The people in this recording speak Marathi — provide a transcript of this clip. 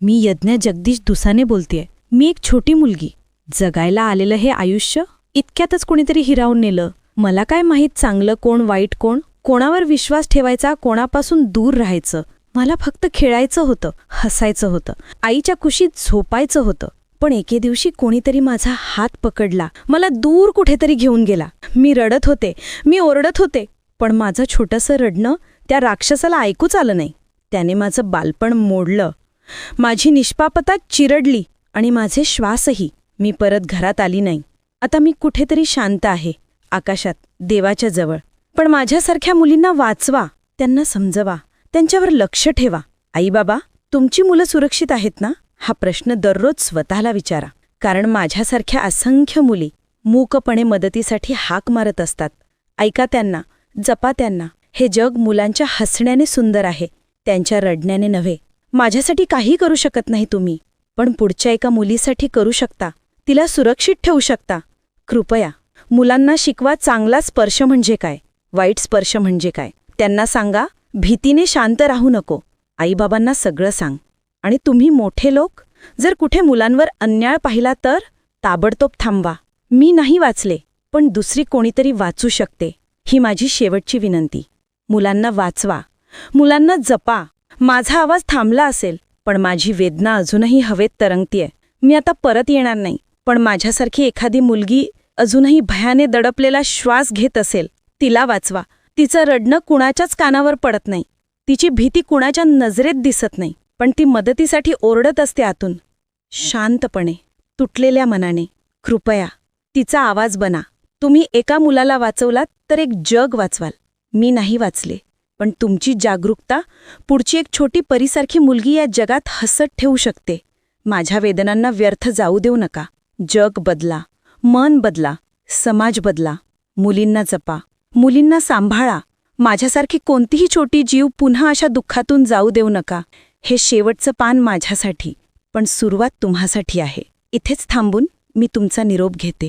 मी यज्ञ जगदीश दुसाने बोलतेय. मी एक छोटी मुलगी. जगायला आलेलं हे आयुष्य इतक्यातच कोणीतरी हिरावून नेलं. मला काय माहीत चांगलं कोण वाईट कोण? कोणावर विश्वास ठेवायचा कोणापासून दूर राहायचं? मला फक्त खेळायचं होतं हसायचं होतं. आईच्या कुशीत झोपायचं होतं. पण एके दिवशी कोणीतरी माझा हात पकडला. मला दूर कुठेतरी घेऊन गेला. मी रडत होते. मी ओरडत होते. पण माझं छोटंसं रडणं त्या राक्षसाला ऐकूच आलं नाही. त्याने माझं बालपण मोडलं. माझी निष्पापता चिरडली आणि माझे श्वासही. मी परत घरात आली नाही. आता मी कुठेतरी शांत आहे आकाशात देवाच्या जवळ. पण माझ्यासारख्या मुलींना वाचवा त्यांना समजवा त्यांच्यावर लक्ष ठेवा. आई बाबा तुमची मुलं सुरक्षित आहेत ना? हा प्रश्न दररोज स्वतःला विचारा. कारण माझ्यासारख्या असंख्य मुली मूकपणे मदतीसाठी हाक मारत असतात. ऐका त्यांना जपा त्यांना. हे जग मुलांच्या हसण्याने सुंदर आहे त्यांच्या रडण्याने नव्हे. माझ्यासाठी काही करू शकत नाही तुम्ही. पण पुढच्या एका मुलीसाठी करू शकता. तिला सुरक्षित ठेवू शकता. कृपया. मुलांना शिकवा चांगला स्पर्श म्हणजे काय? वाईट स्पर्श म्हणजे काय? त्यांना सांगा भीतीने शांत राहू नको. आईबाबांना सगळं सांग. आणि तुम्ही मोठे लोक? जर कुठे मुलांवर अन्याय पाहिला तर? ताबडतोब थांबवा. मी नाही वाचले पण दुसरी कोणीतरी वाचू शकते ही माझी शेवटची विनंती. मुलांना वाचवा. मुलांना जपा. माझा आवाज थांबला असेल पण माझी वेदना अजूनही हवेत तरंगतीये. मी आता परत येणार नाही पण माझ्यासारखी एखादी मुलगी अजूनही भयाने दडपलेला श्वास घेत असेल तिला वाचवा. तिचं रडणं कुणाच्याच कानावर पडत नाही. तिची भीती कुणाच्या नजरेत दिसत नाही पण ती मदतीसाठी ओरडत असते आतून. शांतपणे तुटलेल्या मनाने कृपया तिचा आवाज बना. तुम्ही एका मुलाला वाचवलात तर एक जग वाचवाल. मी नाही वाचले. पण तुमची जागरूकता पुढची एक छोटी परीसारखी मुलगी या जगात हसत ठेवू शकते. माझ्या वेदनांना व्यर्थ जाऊ देऊ नका. जग बदला मन बदला समाज बदला मुलींना जपा मुलींना सांभाळा. माझ्यासारखी कोणतीही छोटी जीव पुन्हा अशा दुःखातून जाऊ देऊ नका. हे शेवटचं पान माझ्यासाठी पण सुरुवात तुम्हासाठी आहे. इथेच थांबून मी तुमचा निरोप घेते.